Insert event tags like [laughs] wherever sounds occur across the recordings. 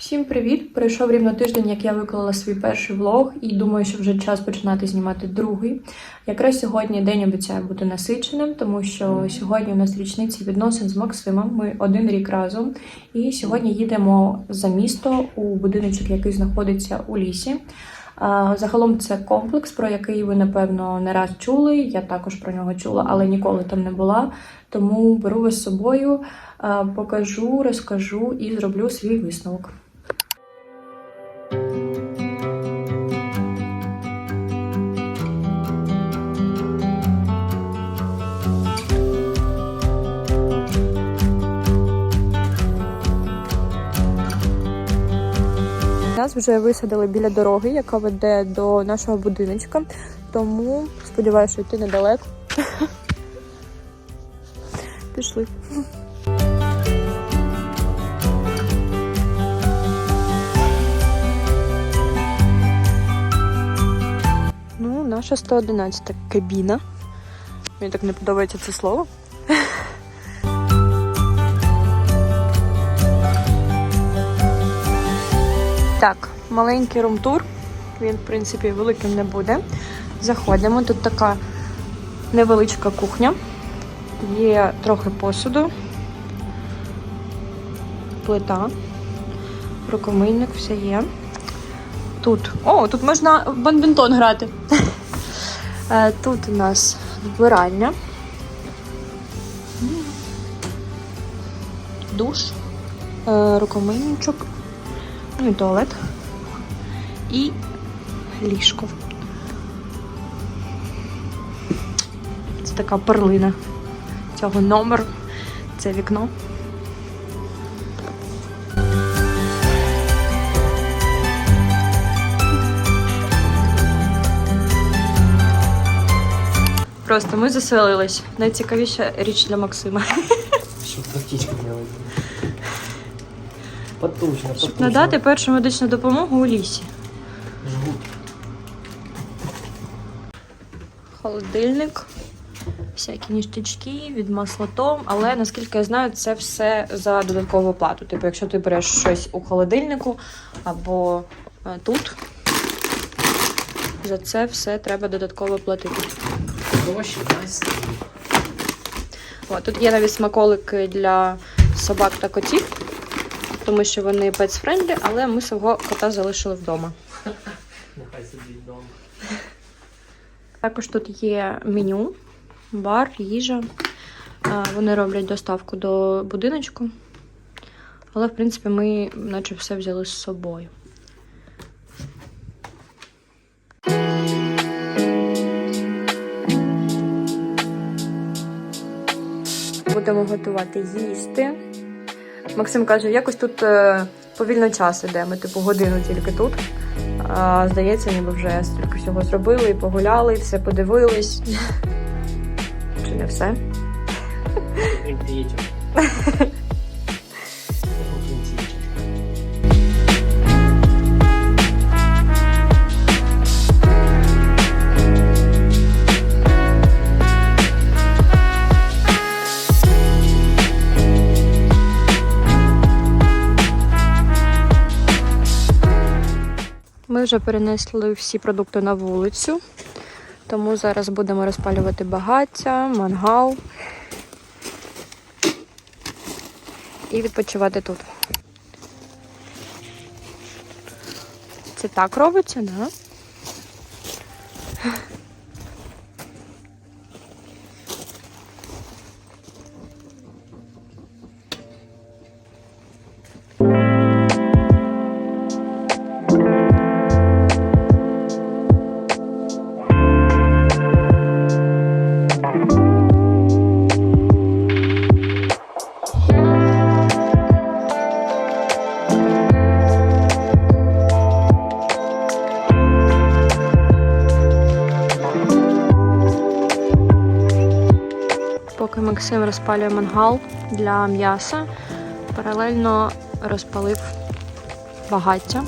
Всім привіт! Пройшов рівно тиждень, як я виклала свій перший влог, і думаю, що вже час починати знімати другий. Якраз сьогодні день обіцяє бути насиченим, тому що сьогодні у нас річниці відносин з Максимом. Ми один рік разом. І сьогодні їдемо за місто у будиночок, який знаходиться у лісі. Загалом це комплекс, про який ви напевно не раз чули. Я також про нього чула, але ніколи там не була. Тому беру вас з собою, покажу, розкажу і зроблю свій висновок. Нас вже висадили біля дороги, яка веде до нашого будиночка. Тому сподіваюся, що йти недалеко. [laughs] Пішли. Ну, наша 111 кабіна. Мені так не подобається це слово. Так, маленький румтур. Він, в принципі, великим не буде. Заходимо. Тут така невеличка кухня. Є трохи посуду, плита, рукомийник, все є. Тут. О, тут можна в бадмінтон грати. [laughs] Е, Тут у нас вбиральня. Душ, е, рукомийничок, ну і туалет. І ліжко. Це така перлина цього номеру. Це вікно. Просто ми заселились. Найцікавіша річ для Максима. Птичку делать. Потужно, потужно. Щоб надати першу медичну допомогу у лісі. Жгут. Холодильник, всякі ніштячки від маслотом, але наскільки я знаю, це все за додаткову плату. Типу, якщо ти береш щось у холодильнику або е, тут, за це все треба додатково платити. Гроші, О, тут є навіть смаколики для собак та котів, тому що вони pets-friendly, але ми свого кота залишили вдома. Нехай сидить вдома. Також тут є меню, бар, їжа. Вони роблять доставку до будиночку. Але, в принципі, ми наче все взяли з собою. Будемо готувати їсти. Максим каже, якось тут е, повільно час іде. Ми типу годину тільки тут. А, здається, ніби вже стільки всього зробили, і погуляли, все подивились. [laughs] Чи не все? [laughs] вже перенесли всі продукти на вулицю, тому зараз будемо розпалювати багаття, мангал і відпочивати тут. Це так робиться, да? розпалює мангал для м'яса. Паралельно розпалив багаття,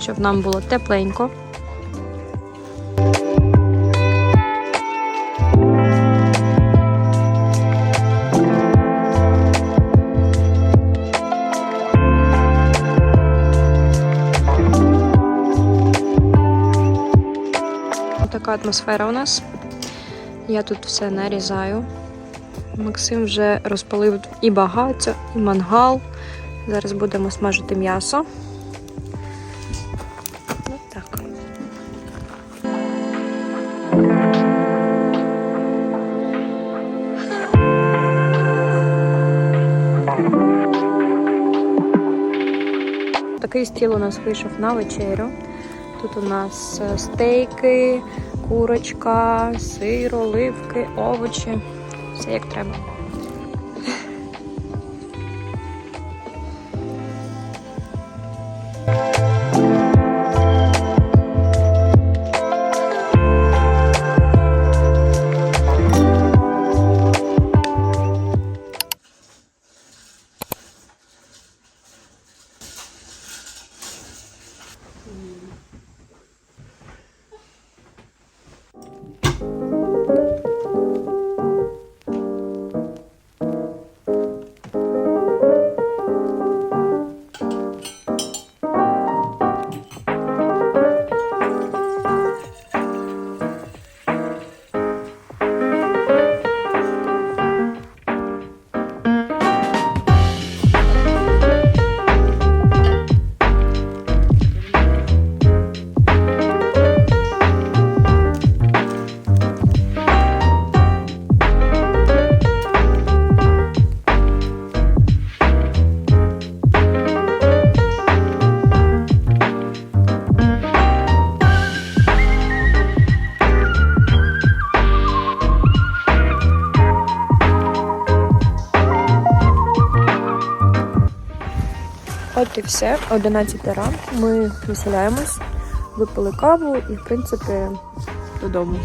щоб нам було тепленько. Така атмосфера у нас. Я тут все нарізаю. Максим вже розпалив і багаття, і мангал. Зараз будемо смажити м'ясо. Такий стіл у нас вийшов на вечерю. Тут у нас е, стейки, курочка, сир, оливки, овочі. Як треба. І все, 11 ранку. Ми виселяємось, випили каву і, в принципі, додому.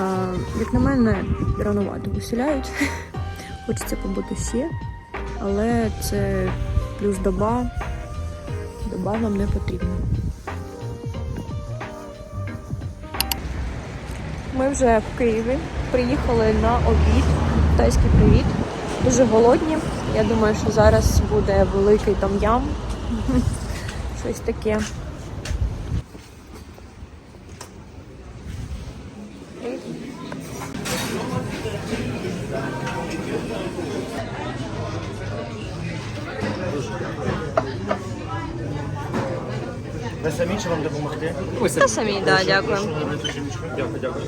А, як на мене, рановато виселяють. [laughs] Хочеться побути ще, але це плюс доба. Доба нам не потрібна. Ми вже в Києві. Приїхали на обід. Китайський привіт. Дуже голодні. Я думаю, що зараз буде великий там-ям. [laughs] Щось таке. Ви самі чи вам допомогти? Та самі, да, дякую. Дякую, дякую.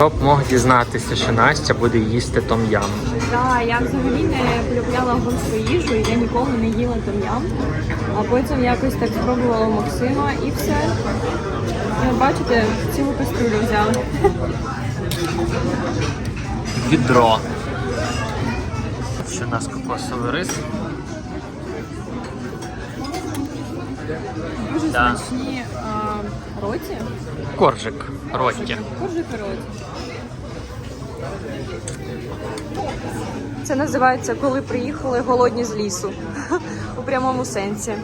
Хто б мог дізнатися, що Настя буде їсти том-ям? Так, я взагалі не полюбляла гонську їжу, і я ніколи не їла там-ям. А потім якось так спробувала Максима і все. І бачите, цілу кастрюлю взяли. Відро. Ще у нас кокосовий рис. Дуже Да. смачні а, роті. Коржик. Ротті. Це називається коли приїхали голодні з лісу. [laughs] У прямому сенсі.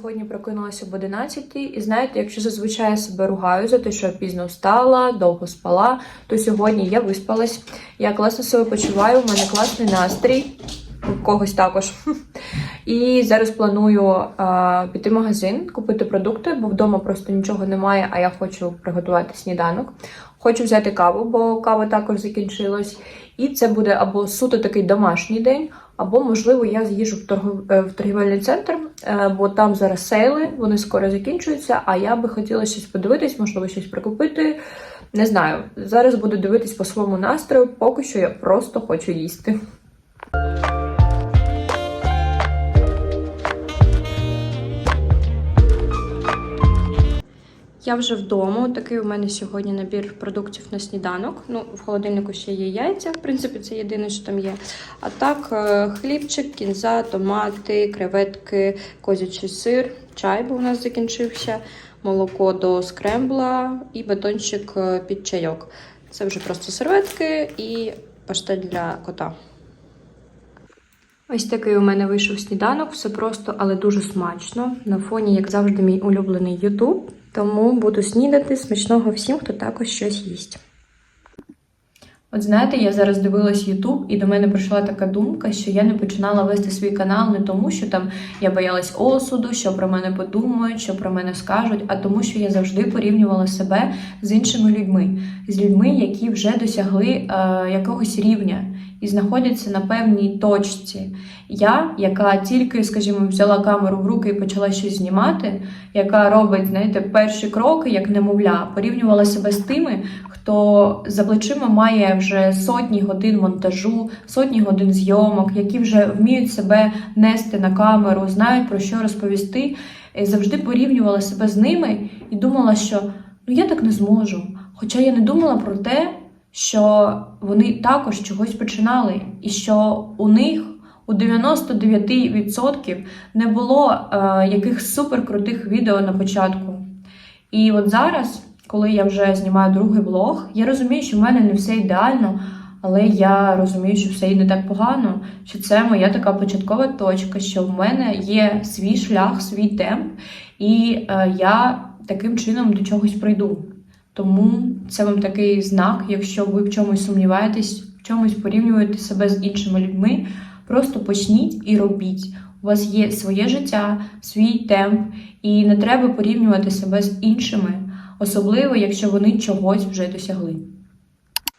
Сьогодні прокинулася об 11 і знаєте, якщо зазвичай я себе ругаю за те, що я пізно встала, довго спала, то сьогодні я виспалась. Я класно себе почуваю, у мене класний настрій, у когось також. І зараз планую а, піти в магазин, купити продукти, бо вдома просто нічого немає, а я хочу приготувати сніданок. Хочу взяти каву, бо кава також закінчилась. І це буде або суто такий домашній день, або, можливо, я з'їжджу в, торгов... е, в торгівельний центр, е, бо там зараз сейли, вони скоро закінчуються, а я би хотіла щось подивитись, можливо, щось прикупити. Не знаю. Зараз буду дивитись по своєму настрою, поки що я просто хочу їсти. Я вже вдома. Такий у мене сьогодні набір продуктів на сніданок. Ну, в холодильнику ще є яйця, в принципі, це єдине, що там є. А так, е, хлібчик, кінза, томати, креветки, козячий сир, чай, бо у нас закінчився, молоко до скрембла і батончик е, під чайок. Це вже просто серветки і паштет для кота. Ось такий у мене вийшов сніданок, все просто, але дуже смачно. На фоні, як завжди, мій улюблений Ютуб. Тому буду снідати смачного всім, хто також щось їсть. От знаєте, я зараз дивилась Ютуб, і до мене прийшла така думка, що я не починала вести свій канал не тому, що там я боялась осуду, що про мене подумають, що про мене скажуть, а тому, що я завжди порівнювала себе з іншими людьми, з людьми, які вже досягли е, якогось рівня і знаходяться на певній точці. Я, яка тільки, скажімо, взяла камеру в руки і почала щось знімати, яка робить, знаєте, перші кроки, як немовля, порівнювала себе з тими, хто за плечима має вже сотні годин монтажу, сотні годин зйомок, які вже вміють себе нести на камеру, знають про що розповісти. І завжди порівнювала себе з ними і думала, що ну я так не зможу. Хоча я не думала про те, що вони також чогось починали, і що у них у 99% не було е, якихось суперкрутих відео на початку. І от зараз, коли я вже знімаю другий влог, я розумію, що в мене не все ідеально, але я розумію, що все не так погано, що це моя така початкова точка, що в мене є свій шлях, свій темп, і е, я таким чином до чогось прийду. Тому це вам такий знак, якщо ви в чомусь сумніваєтесь, в чомусь порівнюєте себе з іншими людьми, просто почніть і робіть. У вас є своє життя, свій темп, і не треба порівнювати себе з іншими, особливо якщо вони чогось вже досягли.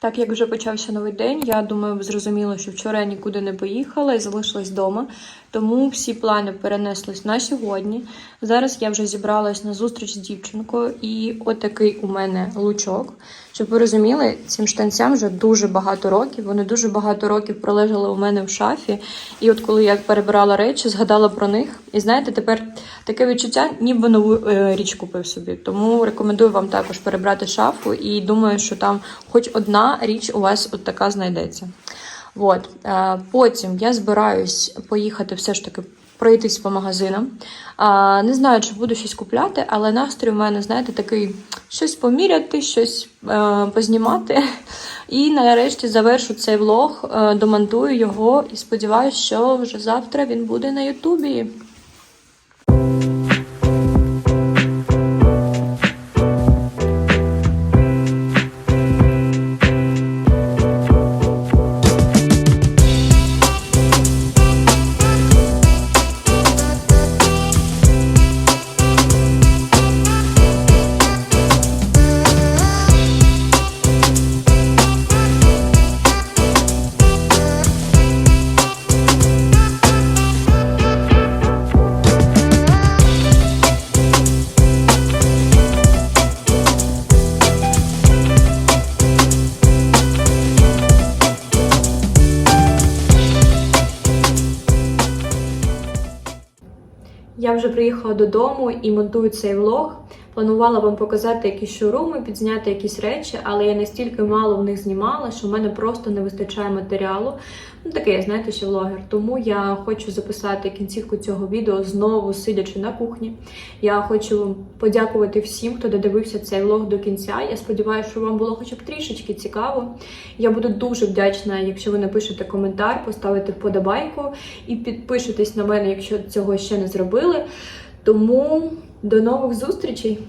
Так як вже почався новий день, я думаю, зрозуміло, що вчора я нікуди не поїхала і залишилась вдома. Тому всі плани перенеслись на сьогодні. Зараз я вже зібралась на зустріч з дівчинкою, і отакий у мене лучок. Щоб ви розуміли, цим штанцям вже дуже багато років. Вони дуже багато років пролежали у мене в шафі. І от коли я перебирала речі, згадала про них. І знаєте, тепер таке відчуття, ніби нову е, річ купив собі. Тому рекомендую вам також перебрати шафу. І думаю, що там хоч одна річ у вас от така знайдеться. От. Е, Потім я збираюсь поїхати все ж таки пройтись по магазинам. А, не знаю, чи буду щось купляти, але настрій у мене, знаєте, такий щось поміряти, щось е, познімати. І нарешті завершу цей влог, е, домонтую його і сподіваюся, що вже завтра він буде на Ютубі. Приїхала додому і монтую цей влог. Планувала вам показати якісь шоуруми, підзняти якісь речі, але я настільки мало в них знімала, що в мене просто не вистачає матеріалу. Ну таке, я знаєте, що влогер. Тому я хочу записати кінцівку цього відео знову сидячи на кухні. Я хочу подякувати всім, хто додивився цей влог до кінця. Я сподіваюся, що вам було хоча б трішечки цікаво. Я буду дуже вдячна, якщо ви напишете коментар, поставите вподобайку і підпишетесь на мене, якщо цього ще не зробили. Тому до нових зустрічей!